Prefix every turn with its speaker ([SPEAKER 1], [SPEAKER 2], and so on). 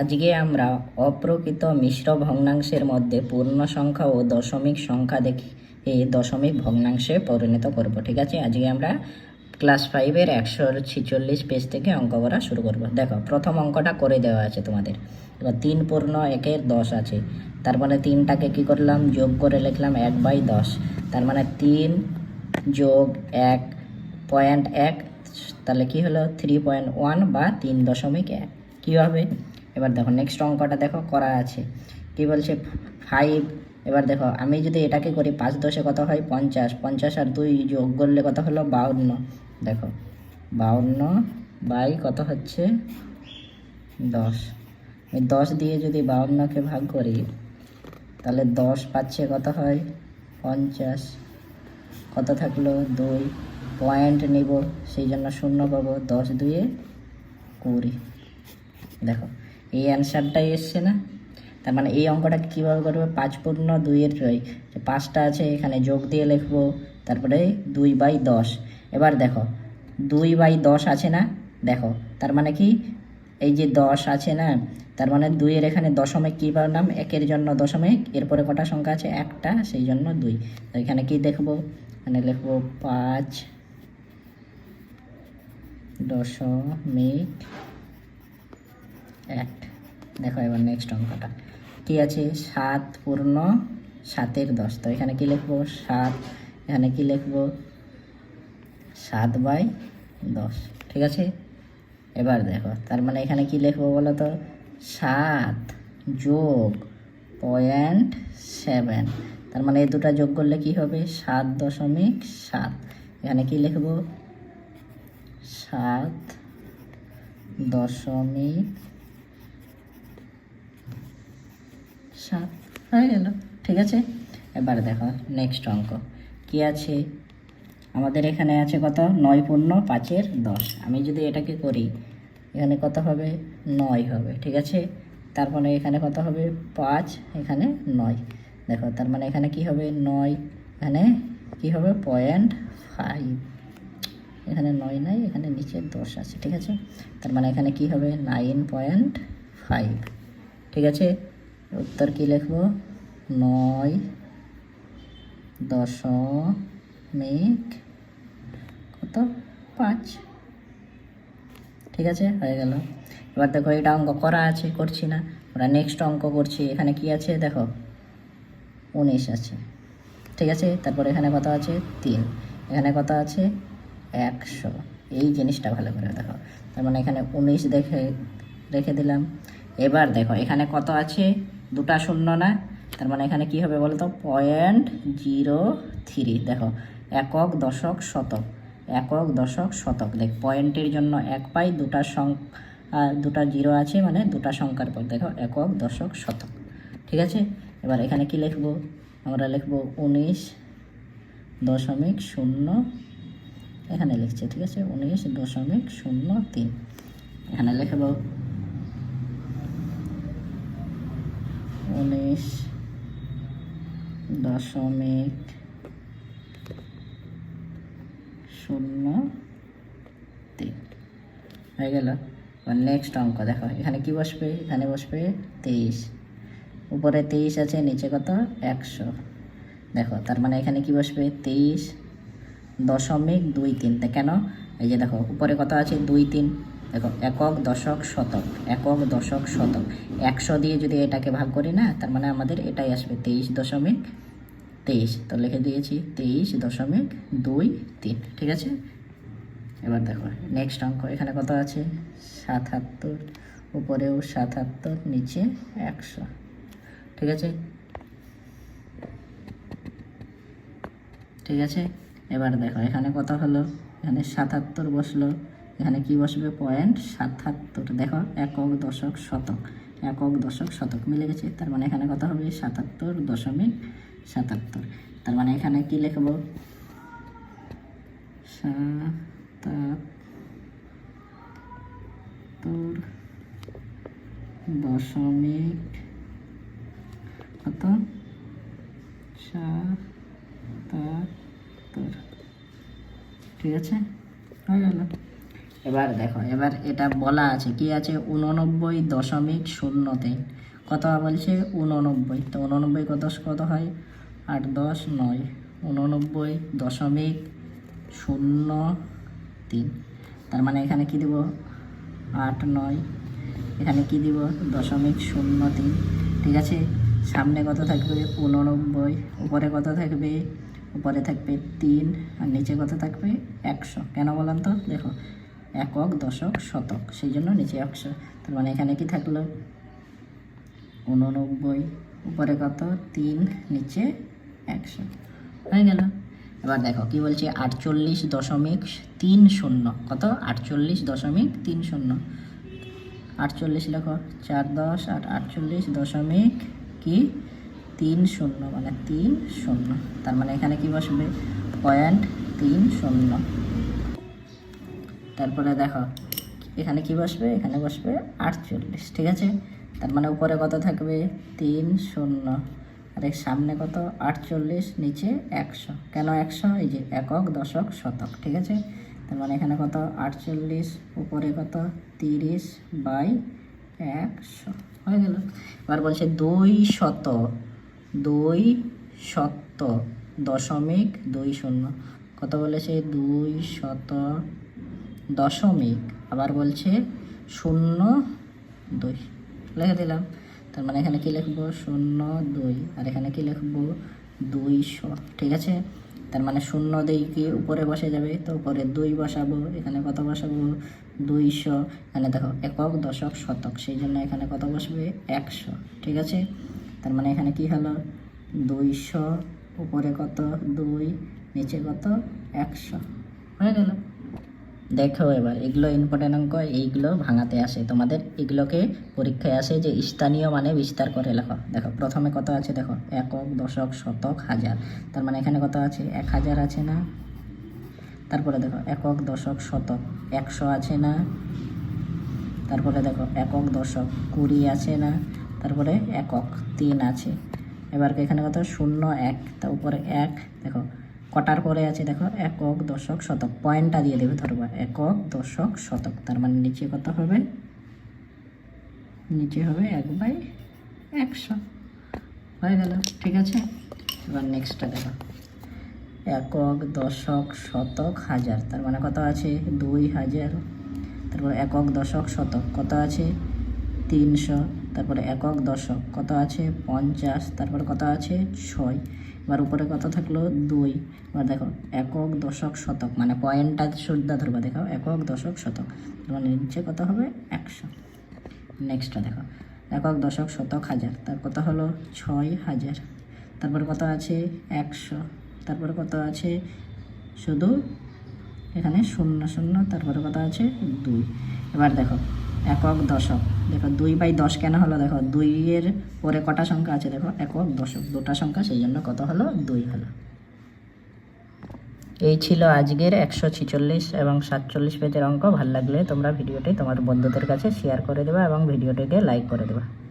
[SPEAKER 1] আজকে আমরা অপ্রকৃত মিশ্র ভগ্নাংশের মধ্যে পূর্ণ সংখ্যা ও দশমিক সংখ্যা দেখি। এই দশমিক ভগ্নাংশে পরিণত করব, ঠিক আছে? আজকে আমরা ক্লাস ফাইভের একশো ছিচল্লিশ পেজ থেকে অঙ্ক করা শুরু করব। দেখো, প্রথম অঙ্কটা করে দেওয়া আছে তোমাদের। এবার তিন পূর্ণ একের দশ আছে। তার মানে তিনটাকে কি করলাম? যোগ করে লিখলাম এক বাই দশ। তার মানে তিন যোগ এক পয়েন্ট এক, তাহলে কি হলো? থ্রি পয়েন্ট ওয়ান বা তিন দশমিক এক। কী হবে? এবার দেখো নেক্সট অঙ্কটা দেখো করা আছে। কি বলছে? ফাইভ এবার দেখো, আমি যদি এটাকে করি পাঁচ দশে কত হয়? পঞ্চাশ। পঞ্চাশ আর দুই যোগ করলে কত হলো? বাউন্ন। দেখো, বাউন্ন বাই কত হচ্ছে? দশ। আমি দশ দিয়ে যদি বাউন্নকে ভাগ করি, তাহলে দশ পাচ্ছে কত হয়? পঞ্চাশ। কত থাকল? দুই। পয়েন্ট নিব, সেই জন্য শূন্য পাবো। দশ দুয়ে কুড়ি। দেখো এই অ্যান্সারটাই এসছে না? তার মানে এই অঙ্কটাকে কীভাবে করবে? পাঁচ পূর্ণ দুইয়ের রই যে পাঁচটা আছে, এখানে যোগ দিয়ে লিখব। তারপরে দুই বাই দশ। এবার দেখো, দুই বাই দশ আছে না? দেখো, তার মানে কি? এই যে দশ আছে না? তার মানে দুইয়ের এখানে দশমিক কী নাম একের জন্য দশমিক। এরপরে কটা সংখ্যা আছে? একটা, সেই জন্য দুই। এখানে কি দেখব? এখানে লিখব পাঁচ দশমিক এক। দেখো এবার নেক্সট অঙ্কটা। কি আছে? সাত পূর্ণ সাতের দশ। তো এখানে কি লিখব? সাত। এখানে কি লিখব? সাত বাই দশ। ঠিক আছে? এবার দেখো, তার মানে এখানে কি লিখব বলো তো? সাত যোগ পয়েন্ট সেভেন তার মানে এই দুটো যোগ করলে কি হবে? সাত দশমিক সাত। এখানে কি লিখব? সাত দশমিক সাত হয়ে গেল, ঠিক আছে? এবার দেখো নেক্সট অঙ্ক। কি আছে? আমাদের এখানে আছে কত? নয় পূর্ণ পাঁচের দশ। আমি যদি এটাকে করি, এখানে কত হবে? নয় হবে, ঠিক আছে? তারপরে এখানে কত হবে? পাঁচ, এখানে নয়। দেখো, তার মানে এখানে কি হবে? নয়, এখানে কি হবে? পয়েন্ট ফাইভ এখানে নয় নাই, এখানে নিচে দশ আছে, ঠিক আছে? তার মানে এখানে কি হবে? নাইন পয়েন্ট ফাইভ ঠিক আছে? উত্তর কি লিখব? নয়, দশমিক কত? পাঁচ। ঠিক আছে, হয়ে গেল। এবার দেখো এটা অঙ্ক করা আছে, করছি না। ওরা নেক্সট অঙ্ক করছি। এখানে কি আছে? দেখো, উনিশ আছে। ঠিক আছে, তারপর এখানে কত আছে? তিন। এখানে কত আছে? একশো। এই জিনিসটা ভালো করে দেখো। তার মানে এখানে উনিশ দেখে, রেখে দিলাম। এবার দেখো, এখানে কত আছে? দুটা শূন্য না। তার মানে এখানে কি হবে বলো তো পয়েন্ট জিরো থ্রি দেখো, একক, দশক, শতক। একক, দশক, শতক। দেখ পয়েন্টের জন্য এক পাই, দুটা সংখ্যা দুটা জিরো আছে মানে দুটা সংখ্যার পর। দেখো, একক, দশক, শতক। ঠিক আছে? এবার এখানে কি লিখব? আমরা লিখব উনিশ দশমিক শূন্য এখানে লিখছে। ঠিক আছে? উনিশ দশমিক শূন্য তিন। এখানে লিখব উনিশ। দশমিক শূন্য তিন। হয়ে গেল। নেক্সট অঙ্ক দেখো। এখানে কি বসবে? এখানে বসবে তেইশ। উপরে তেইশ আছে, নিচে কত? একশো। দেখো, তার মানে এখানে কি বসবে? তেইশ দশমিক দুই তিন। কেন? এই যে দেখো, উপরে কত আছে? দুই তিন। দেখো, একক দশক শতক, একক দশক শতক। একশো দিয়ে যদি এটাকে ভাগ করি না, তার মানে আমাদের এটাই আসবে তেইশ দশমিক তেইশ। তো লিখে দিয়েছি তেইশ দশমিক দুই তিন, ঠিক আছে? এবার দেখো নেক্সট অঙ্ক, এখানে কত আছে? সাতাত্তর, উপরেও সাতাত্তর, নিচে একশো, ঠিক আছে? ঠিক আছে? এবার দেখো, এখানে কত হলো? এখানে সাতাত্তর বসল। এখানে কি বসবে? পয়েন্ট সাতাত্তর। দেখো, একক দশক শতক। একক দশক শতক মিলে গেছে। তার মানে এখানে কত হবে? সাতাত্তর দশমিক সাতাত্তর। তার মানে এখানে কি লিখব? সাতাত্তর দশমিক কত? সাতাত্তর। ঠিক আছে? হয়ে গেল। এবার দেখো, এবার এটা বলা আছে, কি আছে? উননব্বই দশমিক শূন্য তিন কত বলছে? উননব্বই। তো উননব্বই কত কত হয়? আট, দশ, নয়। উননব্বই দশমিক শূন্য তিন তার মানে এখানে কি দিব? আট, নয়। এখানে কি দিব? দশমিক শূন্য তিন ঠিক আছে? সামনে কত থাকবে? উননব্বই। উপরে কত থাকবে? উপরে থাকবে তিন। আর নিচে কত থাকবে? একশো। কেন বলেন তো? দেখো। একক, দশক, শতক, সেই জন্য নিচে একশো তার মানে এখানে কি থাকল? উননব্বই, উপরে কত? তিন, নিচে একশো। হয়ে গেল। এবার দেখো, কি বলছে? আটচল্লিশ দশমিক তিন শূন্য। কত? আটচল্লিশ দশমিক তিন শূন্য। আটচল্লিশ লেখো। চার দশ আট আটচল্লিশ দশমিক কি? তিন শূন্য মানে তিন শূন্য। তার মানে এখানে কি বসবে? পয়েন্ট তিন শূন্য। তারপরে দেখো, এখানে কি বসবে? এখানে বসবে আটচল্লিশ, ঠিক আছে? তার মানে উপরে কত থাকবে? তিন শূন্য। আর এর সামনে কত? আটচল্লিশ, নিচে একশো। কেন একশো? এই যে একক, দশক, শতক, ঠিক আছে? তার মানে এখানে কত? আটচল্লিশ, উপরে কত? তিরিশ বাই একশো। হয়ে গেল। এবার বলছে দুই শত দুই শত দশমিক দুই শূন্য। কত বলেছে? দুই শত দশমিক, আবার বলছে শূন্য দুই। লিখে দিলাম। তার মানে এখানে কি লিখব? শূন্য দুই। আর এখানে কি লিখব? দুইশো। ঠিক আছে? তার মানে শূন্য দিয়ে কি উপরে বসে যাবে? তো উপরে দুই বসাবো। এখানে কত বসাবো? দুইশো। এখানে দেখো, একক দশক শতক। সেই জন্য এখানে কত বসবে? একশো। ঠিক আছে? তার মানে এখানে কি হলো? দুইশো। উপরে কত? দুই। নিচে কত? একশো। হয়ে গেল। দেখো এবার, এগুলো ইম্পর্টেন্ট অঙ্ক, এইগুলো ভাঙাতে আসে। তোমাদের এগুলোকে পরীক্ষায় আসে যে স্থানীয় মানে বিস্তার করে লেখো। দেখো, প্রথমে কত আছে দেখো? একক, দশক, শতক, হাজার। তার মানে এখানে কত আছে? এক হাজার আছে না? তারপরে দেখো, একক, দশক, শতক, একশো আছে না? তারপরে দেখো, একক, দশক, কুড়ি আছে না? তারপরে একক, তিন আছে। এবার এখানে কত? শূন্য, এক। তার উপরে এক। দেখো কটার পরে আছে দেখো, একক দশক শতক। পয়েন্টটা দিয়ে দেবে ধরবা একক দশক শতক। তার মানে নিচে কত হবে? নিচে হবে এক বাই একশো। হয়ে গেল, ঠিক আছে? এবার নেক্সটটা দেখো। একক দশক শতক হাজার। তার মানে কত আছে? দুই হাজার। তারপরে একক দশক শতক কত আছে? তিনশো। তারপরে একক দশক কত আছে? পঞ্চাশ। তারপরে কত আছে? ছয়। এবার উপরে কত থাকল? দুই। এবার দেখো, একক, দশক, শতক। মানে পয়েন্টটা শুদ্ধা ধরবা দেখো একক, দশক, শতক। তার মানে নিচে কত হবে? একশো। নেক্সটটা দেখো। একক, দশক, শতক, হাজার। তার কত হলো? ছয় হাজার। তারপর কত আছে? একশো। তারপর কত আছে? শুধু এখানে শূন্য শূন্য। তারপরে কত আছে? দুই। এবার দেখো একক দশক। দেখো দুই বাই দশ কেন হলো? দেখো দুইয়ের পরে কটা সংখ্যা আছে? দেখো একক দশক। দুটা সংখ্যা, সেই জন্য কত হলো? দুই হলো। এই ছিল আজকের একশো ছিচল্লিশ এবং সাতচল্লিশ পেজের অঙ্ক। ভালো লাগলে তোমরা ভিডিওটি তোমার বন্ধুদের কাছে শেয়ার করে দেবা এবং ভিডিওটিকে লাইক করে দেবে।